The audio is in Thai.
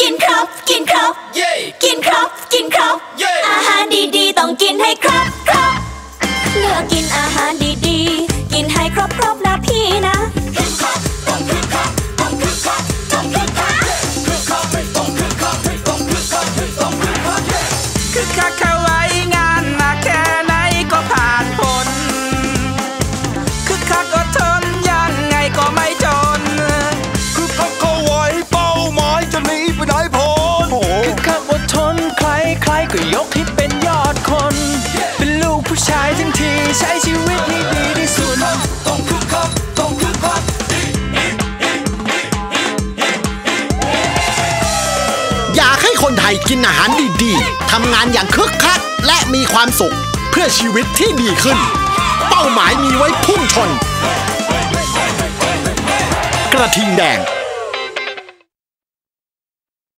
กินครับ กินครับ เย้กินครับ กินครับ เย้อาหารดีๆ ต้องกินให้ครับครับเลือกกินอาหารดีๆ กินให้ครบครบๆนะพี่นะ ก็ยกให้เป็นยอดคน เป็นลูกผู้ชายทั้งทีใช้ชีวิตให้ดีที่สุดต้องคึกคักต้องคึกคักอยากให้คนไทยกินอาหารดีๆทำงานอย่างคึกคักและมีความสุขเพื่อชีวิตที่ดีขึ้น เป้าหมายมีไว้พุ่งชน กระทิงแดง